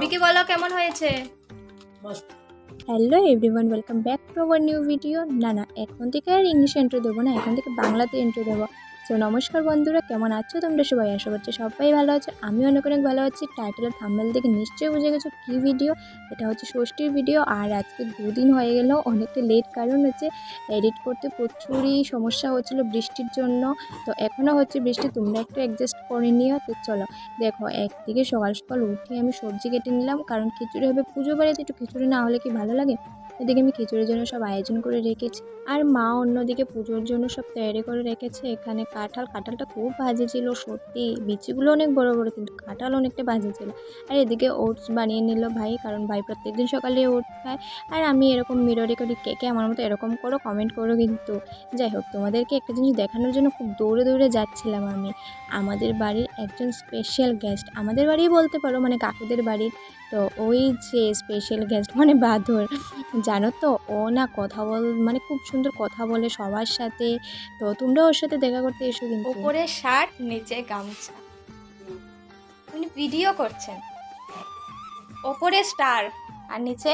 বিকি বলো কেমন হয়েছে? Hello everyone welcome back to our new video না না এখন থেকে আর ইংলিশে এন্ট্রি দেবো না এখন থেকে বাংলাতে এন্ট্রি দেবো। সো নমস্কার বন্ধুরা, কেমন আছো তোমরা সবাই? আশা করছি সবাই ভালো আছো। আমি অনেক অনেক ভালো আছি। টাইটেল থাম্বেল দেখে নিশ্চয়ই বুঝে গেছো কী ভিডিও এটা হচ্ছে ষষ্ঠীর ভিডিও আর আজকে দুদিন হয়ে গেল। অনেকটা লেট কারণ হচ্ছে এডিট করতে প্রচুরই সমস্যা হচ্ছিল বৃষ্টির জন্য। তো এখনও হচ্ছে বৃষ্টি, তোমরা একটু অ্যাডজাস্ট করে নিও। তো চলো, দেখো, একদিকে সকাল সকাল উঠে আমি সবজি কেটে নিলাম। কারণ খিচুড়ি হবে পুজো বাড়িতে, একটু খিচুড়ি না হলে কি ভালো লাগে? এদিকে আমি খিচুড়ির জন্য সব আয়োজন করে রেখেছি। আর মা অন্যদিকে পুজোর জন্য সব তৈরি করে রেখেছে। এখানে কাঁঠাল, কাঁঠালটা খুব ভাজে ছিল, সত্যি। বিচিগুলো অনেক বড় বড়, কিন্তু কাঁঠাল অনেকটা ভাজে ছিল। আর এদিকে ওটস বানিয়ে নিল ভাই, কারণ ভাই প্রত্যেকদিন সকালে ওটস খায়। আর আমি এরকম মিররে করি কে কে আমার মতো এরকম করো কমেন্ট করো কিন্তু। যাই হোক, তোমাদেরকে একটা জিনিস দেখানোর জন্য খুব দৌড়ে দৌড়ে যাচ্ছিলাম আমি। আমাদের বাড়ির একজন স্পেশাল গেস্ট আমাদের বাড়িই বলতে পারো মানে কাকুদের বাড়ির তো ওই যে স্পেশাল গেস্ট মানে বাদর জানো তো? ও না কথা বল মানে খুব সুন্দর কথা বলে সবার সাথে। তো তোমরা ওর সাথে দেখা করতে এসো কিন্তু। ওপরে শার্ট নিচে গামছা। উনি ভিডিও করছেন। ওপরে স্টার আর নিচে?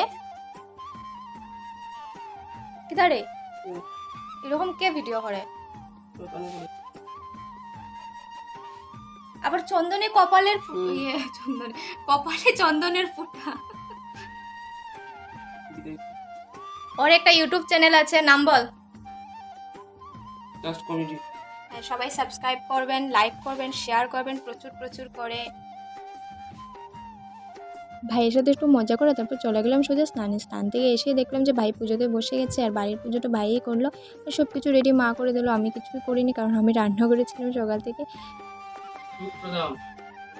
কিধারে এরকম কে ভিডিও করে? আবার চন্দনে কপালের ইয়ে চন্দনে কপালে চন্দনের ফুটা। ওর একটা ইউটিউব চ্যানেল আছে নাম বল। জাস্ট কমেডি হ্যাঁ, সবাই সাবস্ক্রাইব করবেন লাইক করবেন শেয়ার করবেন প্রচুর প্রচুর করে। ভাইয়ের সাথে একটু মজা করে তারপর চলে গেলাম সোজা স্নানে। স্নান থেকে এসে দেখলাম যে ভাই পুজোতে বসে গেছে আর বাড়ির পুজোটা ভাইই করল। সব কিছু রেডি মা করে দিলো আমি কিছুই করিনি কারণ আমি রান্না করেছিলাম সকাল থেকে। সুপ্রদাম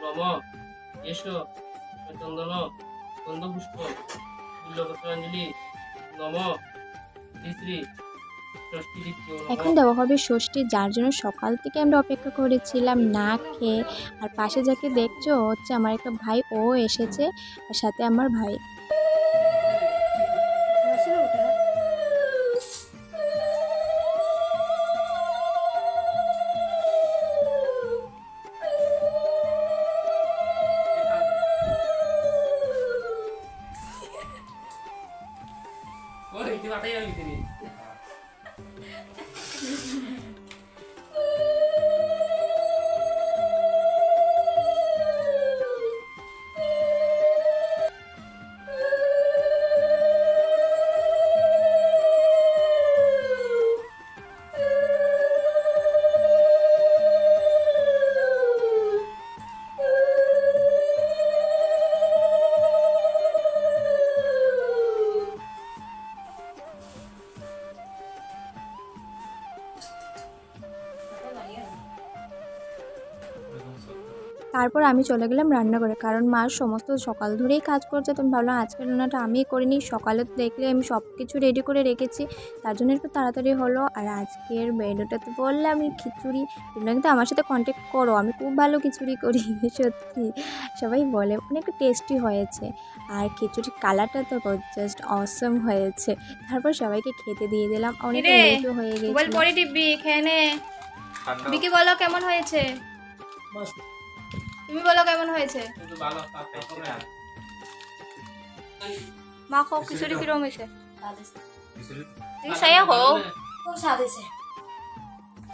নম এসো চন্দন গন্ধ পুষ্প বিল্লপত্রাঞ্জলি নম। শ্রী। এখন দেওয়া হবে ষষ্ঠী যার জন্য সকাল থেকে আমরা অপেক্ষা করেছিলাম। না খেয়ে আর পাশে যাকে দেখছ হচ্ছে আমার একটা ভাই ও এসেছে আর সাথে আমার ভাই। ওই, তুই মাথায় গেলি তিনি। তারপর আমি চলে গেলাম রান্না করে কারণ মা সমস্ত সকাল ধরেই কাজ করছে। তো আমি ভাবলাম আজকের রান্নাটা আমিই করে নিই। সকালে দেখলে আমি সব কিছু রেডি করে রেখেছি। তার জন্য একটু তাড়াতাড়ি হলো। আর আজকের মেনুটাতে বললাম আমি খিচুড়ি। তোমরা কিন্তু আমার সাথে কন্ট্যাক্ট করো। আমি খুব ভালো খিচুড়ি করি সত্যি। সবাই বলে অনেক টেস্টি হয়েছে। আর খিচুড়ির কালারটা তো জাস্ট অসম হয়েছে। তারপর সবাইকে খেতে দিয়ে দিলাম। অনেক লেটও হয়ে গেছে পরে টিপবি খেয়ে নে। বিকি বলো কেমন হয়েছে? তুমি বলো কেমন হয়েছে। মা খাও খিচুড়ি কিরম হয়েছে? তুমি সাইয়া হো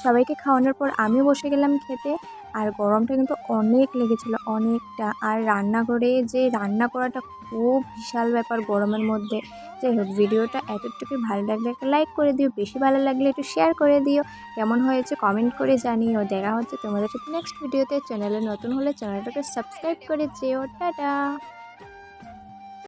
সবাইকে খাওয়ানোর পর আমি বসে গেলাম খেতে। আর গরমটা কিন্তু অনেক লেগেছিল অনেকটা। আর রান্না করে যে রান্না করাটা খুব বিশাল ব্যাপার গরমের মধ্যে। যাই হোক ভিডিওটা এতটুকু ভালো লাগলে একটা লাইক করে দিও, বেশি ভালো লাগলে একটু শেয়ার করে দিও। কেমন হয়েছে কমেন্ট করে জানিও। দেখা হচ্ছে তোমাদের সাথে নেক্সট ভিডিওতে চ্যানেলে নতুন হলে চ্যানেলটাকে সাবস্ক্রাইব করে যেও। টাটা!